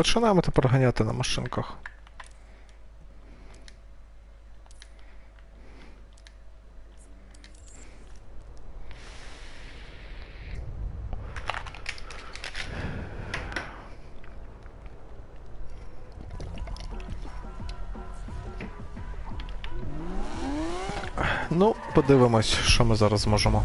Починаємо тепер ганяти на машинках. Ну, подивимось, що ми зараз зможемо.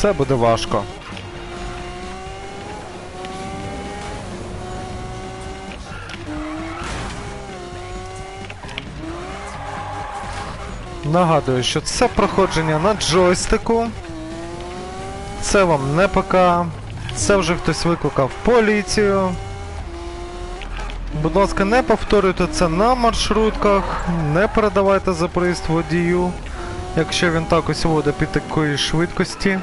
Це буде важко. Нагадую, що це проходження на джойстику. Це вам не ПК. Це вже хтось викликав поліцію. Будь ласка, не повторюйте це на маршрутках, не передавайте за проїзд водію, якщо він так ось водить під такої швидкості.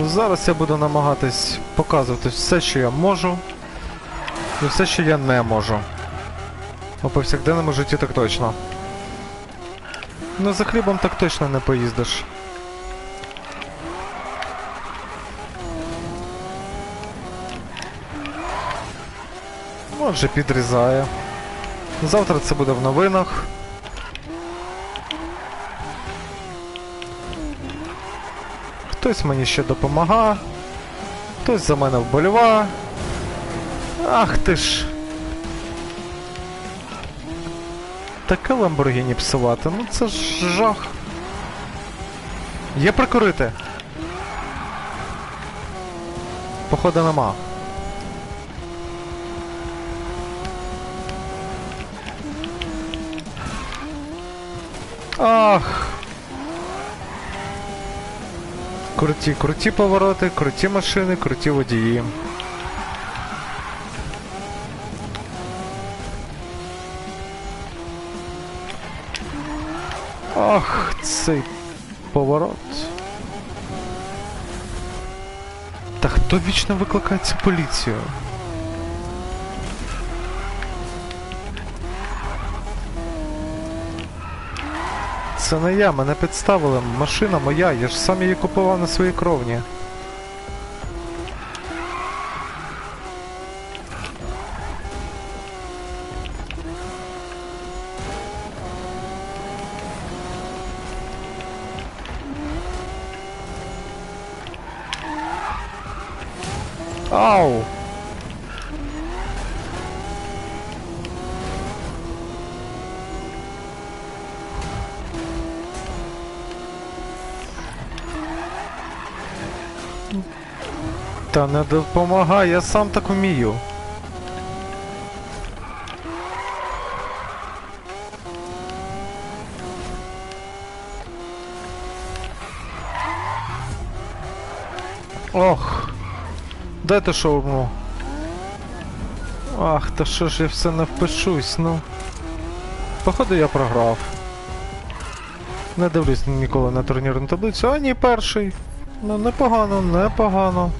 Зараз я буду намагатись показувати все, що я можу, і все, що я не можу. У повсякденному житті так точно. Ну за хлібом так точно не поїздиш. Отже, підрізає. Завтра це буде в новинах. Хтось мені ще допомагає, хтось за мене вболіває. Ах ти ж. Таке Ламборгіні псувати, ну це ж жах. Є прикурити. Походу нема. Ах. Круті, круті повороти, круті машини, круті водії. Ах, цей поворот. Та хто вічно викликає поліцію? Це не я, мене підставили. Машина моя, я ж сам її купував на своїй кровні. Ау! Та не допомагай, я сам так вмію. Ох, дайте шаурму. Ах, та що ж я все не впишусь, ну. Походу я програв. Не дивлюсь ніколи на турнірну таблицю, а ні перший. Ну непогано, непогано.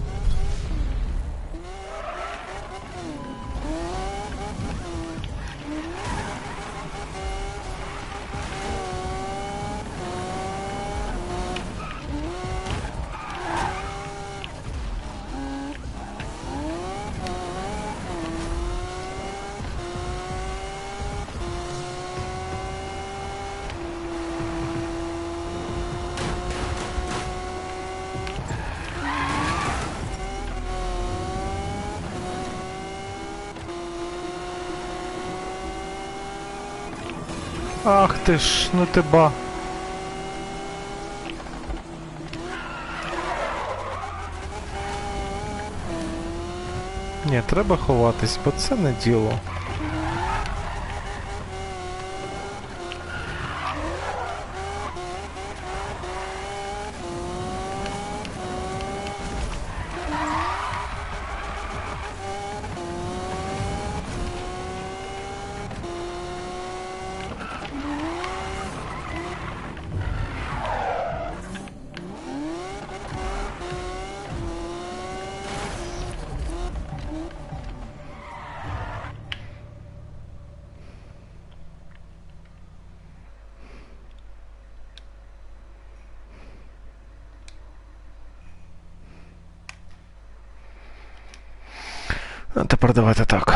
Ах ти ж, ну ти ба. Ні, треба ховатись, бо це не діло. Тепер давайте так.